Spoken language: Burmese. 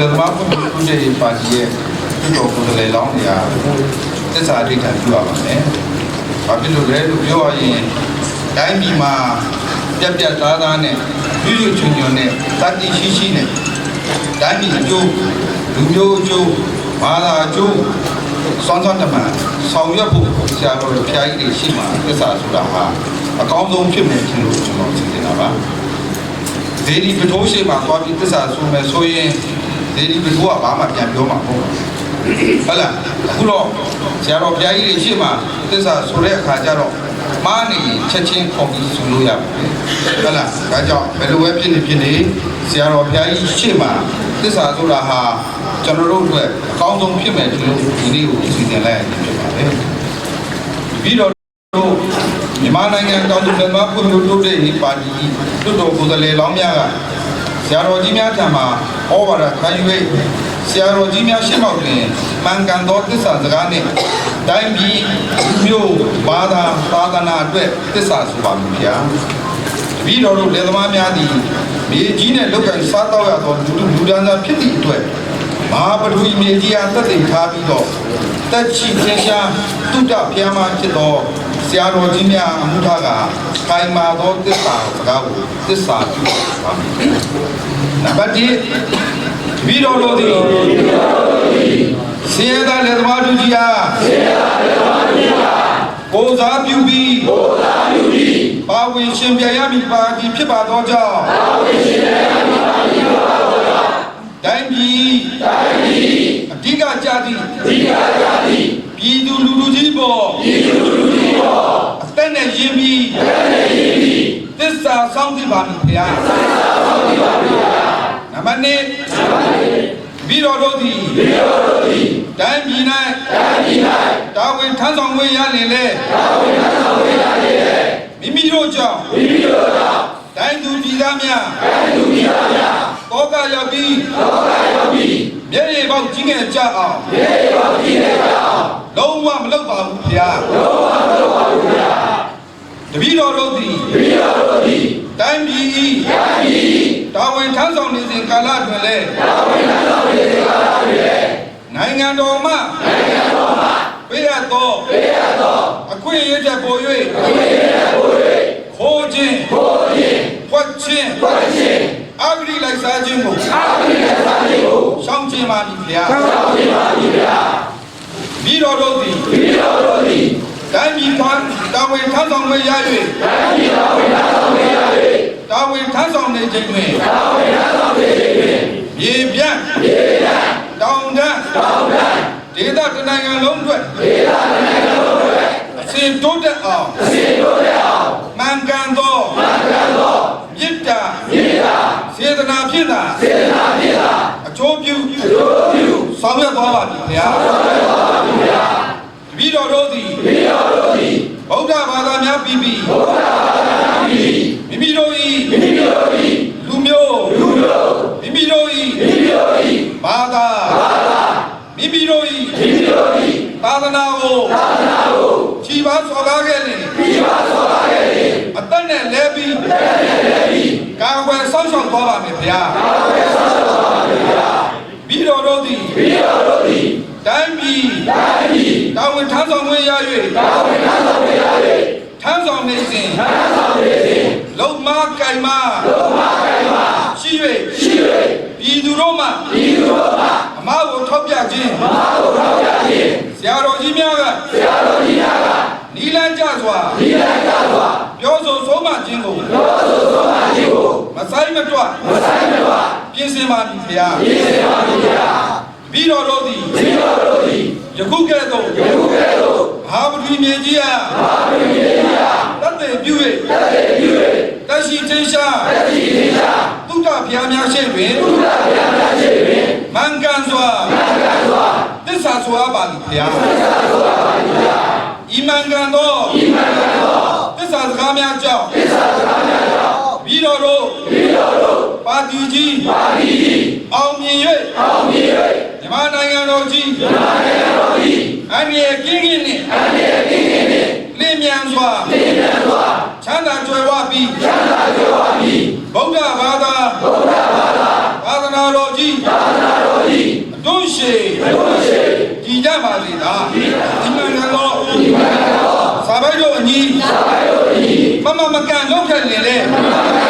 သမားဖွံ့ဖြိုးတိုးတက်ရေးပါတီရဲ့ပြုတော်ကိုယ်စားလှယ်လောင်းတွေကသစ္စာအဋ္ဌာန်ပြုရပါမယ်။ဘာဖြစ်လို့လဲလို့ပြောရရင်တိုင်းပြည်မှာပြက်ပြက်သားသားနဲ့ရွရွချွန်ချွန်နဲ့တတိရှိရှိနဲ့တိုင်းပြည်အကျိုးလူမျိုးအကျိုးဘာသာအကျိုးစောင့်စောင့်တမန်ဆောင်ရွက်ဖို့ဆရာတော်ဖျားကြီးတွေရှိမှသစ္စာဆိုတာဟာအကောင်းဆုံးဖြစ်မယ်ထင်လို့ကျွန်တော်သိနေတာပါ။ဒေဒီပထိုးရှိမှသွားပြီးသစ္စာဆိုမယ်ဆိုရင် ဒေဒီပထိုးကဘာမှပြန်ပြောမှာမဟုတ်ဘူး။ဟုတ်လားအခုတော့ဆရာတော်ဘုရားကြီးတွေရှိမှသစ္စာဆိုတဲ့အခါကျတော့မားနေရင်ချက်ချင်းခေါ်ပြီးဆိုလို့ရပါတယ်ဟုတ်လားဒါကြောင့်ဘယ်လိုပဲဖြစ်နေဖြစ်နေဆရာတော်ဘုရားကြီးရှိမှသစ္စာဆိုတာဟာကျွန်တော်တို့အတွက်အကောင်းဆုံးဖြစ်မယ်ဒီလိုဒီနေ့ကိုစီစဉ်လိုက်ရခြင်းဖြစ်ပါတယ်ပြီးတော့တို့မြန်မာနိုင်ငံတောင်သူလယ်သမားဖွံ့ဖြိုးတိုးတက်ရေးပါတီတွတ်တော်ကိုယ်စားလှယ်လောင်းများက ဆရာတော်ကြီးများထံမှာဩဝါဒခံယူ၍ဆရာတော်ကြီးများရှင်းမောက်တွင်မှန်ကန်သောသစ္စာစကားနှင့်တိုင်းပြည်လူမျိုးဘာသာသာသနာအတွက်သစ္စာဆိုပါမည်ဗျာတပည့်တော်တို့လယ်သမားများသည်မြေကြီးနှင့်လောက်ကင်စားတော့ရသောလူလူလူဒန်းစားဖြစ်သည့်အတွက်မဟာပထဝီမြေကြီးအားသက်သေထားပြီးတော့တက်ချီသင်ရှားတုဒ္ဒဖျားမှဖြစ်သောဆရာတော်ကြီးများအမှုထားကခိုင်မာသောသစ္စာစကားကိုသစ္စာပြုပါမည် နံပါတ်1တပည့်တော်တို့သည်ဆင်းရဲသားလက်သမားတို့ကြီးအားဆင်းရဲသားလက်သမားတို့ကြီးအားကိုစားပြုပြီးကိုစားပြုပြီးပါဝင်ရှင်ပြရမည်ပါတီဖြစ်ပါသောကြောင့်ပါဝင်ရှင်ပြရမည်ပါတီဖြစ်ပါသောကြောင့်တိုင်းပြည်တိုင်းပြည်အဓိကကြသည်အဓိကကြသည်ပြည်သူလူထုကြီးပေါ်ပြည်သူလူထုကြီးပေါ်အသက်နဲ့ရင်းပြီးအသက်နဲ့ရင်းပြီးသ စ္စာဆောင်သိပါမည်ဗျာသစ္စာဆောင်သိပါမည်ဗျာနံပါတ်1နံပါတ်2ပြီးတော်တို့သည်ပြီးတော်တို့သည်တိုင်းပြည်၌တိုင်းပြည်၌တာဝန်ထမ်းဆောင်ခွင့်ရလင်လေတာဝန်ထမ်းဆောင်ခွင့်ရလင်လေမိမိတို့ကြောင့်မိမိတို့ကြောင့်တိုင်းသူပြည်သားများတိုင်းသူပြည်သားများတောကရောက်ပြီးတောကရောက်ပြီးမျက်ရည်ပေါက်ကြီးငယ်ကြအောင်မျက်ရည်ပေါက်ကြီးငယ်ကြအောင်လုံးဝမလုပ်ပါဘူးဗျာလုံးဝမလုပ်ပါဘူးဗျာတ ပည့်တော်တို့သည်တပည့်တော်တို့သည်တိုင်းပြည်ဤတိုင်းပြည်ဤတာဝန်ထမ်းဆောင်နေစဉ်ကာလတွင်လည်းတာဝန်ထမ်းဆောင်နေစဉ်ကာလတွင်လည်းနိုင်ငံတော်မှနိုင်ငံတော်မှပေးရသောပေးရသောအခွင့်အရေးချက်ပေါ်၍အခွင့်အရေးချက်ပေါ်၍ခိုးခြင်းခိုးခြင်းဖွက်ခြင်းဖွက်ခြင်းအဂတိလိုက်စားခြင်းကိုအဂတိလိုက်စားခြင်းကိုရှောင်ခြင်းပါမည်ဗျာရှောင်ခြင်းပါမည်ဗျာပြီးတော်တို့သည်ပြီးတော်တို့သည် တိုင်းပြည်ကတာဝန်ထမ်းဆောင်ခွင့်ရ၍တိုင်းပြည်တာဝန်ထမ်းဆောင်ခွင့်ရ၍တာဝန်ထမ်းဆောင်နေခြင်းတွင်တာဝန်ထမ်းဆောင်နေခြင်းတွင်မြေပြန့်မြေပြန့်တောင်တန်းတောင်တန်းဒေသတစ်နိုင်ငံလုံးအတွက်ဒေသတစ်နိုင်ငံလုံးအတွက်အစဉ်တိုးတက်အောင်အစဉ်တိုးတက်အောင်မှန်ကန်သောမှန်ကန်သောမေတ္တာမေတ္တာစေတနာဖြင့်သာစေတနာဖြင့်သာအကျိုးပြုအကျိုးပြုဆောင်ရွက်သွားပါပြီခင်ဗျာဆောင်ရွက်သွားပါပြီခင်ဗျာတပည့်တော်တို့သည်တပည့်တော်တို့သည်ဗုဒ္ဓဘာသာများပြီးပြီးဗုဒ္ဓဘာသာများပြီးပြီးမိ မိတို့၏မိမိတို့၏လူမျိုးလူမျိုးမိမိတို့၏မိမိတို့၏ဘာသာဘာသာမိမိတို့၏မိမိတို့၏သာသနာကိုသာသနာကိုခြိပါစော်ကားခဲ့လင်ခြိပါစော်ကားခဲ့လင်အသက်နဲ့လဲပြီးအသက်နဲ့လဲပြီးကာကွယ်ဆောက်ရှောက်သွားပါမယ်ဗျာကာကွယ်ဆောက်ရှောက်သွားပါမယ်ဗျာပြီးတော်တို့သည်ပြီးတော်တို့သည်တိုင်းပြည်တိုင်းပြည်တာဝန်ထမ်းဆောင်ခွင့်ရ၍တာဝန်ထမ်းဆောင်ခွင့်ရ၍ထမ်းဆောင်နေစဉ်ထမ်းဆောင်နေစဉ် လုံမကင်မလုံမကင်မရှိ၍ရှိ၍ပြည်သူတို့မှပြည်သူတို့မှအမကိုထောက်ပြခြင်းအမကိုထောက်ပြခြင်းဆရာတော်ကြီးများကဆရာတော်ကြီးများကနီလန်းကြစွာနီလန်းကြစွာပြောဆိုဆုံးမခြင်းကိုပြောဆိုဆုံးမခြင်းကိုမဆိုင်မတွမဆိုင်မတွပြင်ဆင်ပါပြီဗျာပြင်ဆင်ပါပြီဗျာပြီးတော်တို့သည်ပြီးတော်တို့သည်ယခုကဲ့သို့ယခုကဲ့သို့ဘာပတိမြေကြီးအားဘာပတိမြေကြီးအားတတ်သိပြု၍တတ်သိပြု၍တ ရှိထင်းရှားတရှိထင်းရှားသုဒ္ဓဘုရားများရှိတွင်သုဒ္ဓဘုရားများရှိတွင်မင်္ဂန်စွာမင်္ဂန်စွာသစ္စာစွာပါသည်ဘုရားသစ္စာစွာပါသည်ဘုရားဤမင်္ဂန်သောဤမင်္ဂန်သောသစ္စာစကားများကြောင့်သစ္စာစကားများကြောင့်ပြီးတော်တို့ပြီးတော်တို့ပါတီကြီးပါတီကြီးအောင်မြင်၍အောင်မြင်၍မြန်မာနိုင်ငံတော်ကြီးမြန်မာနိုင်ငံတော်ကြီးအန္တရာယ်ကင်းကင်းနှင့်အန္တရာယ်ကင်းကင်းနှင့်လင်းမြန်စွာလင်းမြန်စွာချမ်းသာ ကြွယ်ဝပြီးယန္တာကြွယ်ဝပြီးဗုဒ္ဓဘာသာဗုဒ္ဓဘာသာသာသနာတော်ကြီးသာသနာတော်ကြီးအတွန်းရှိအတွန်းရှိကြည်ကြပါစေသာဒီမှန်ကန်တော်ဒီမှန်ကန်တော်စာပေတို့အညီစာပေတို့အညီမမမကန်လောက်ခဲ့နေတဲ့မမမကန်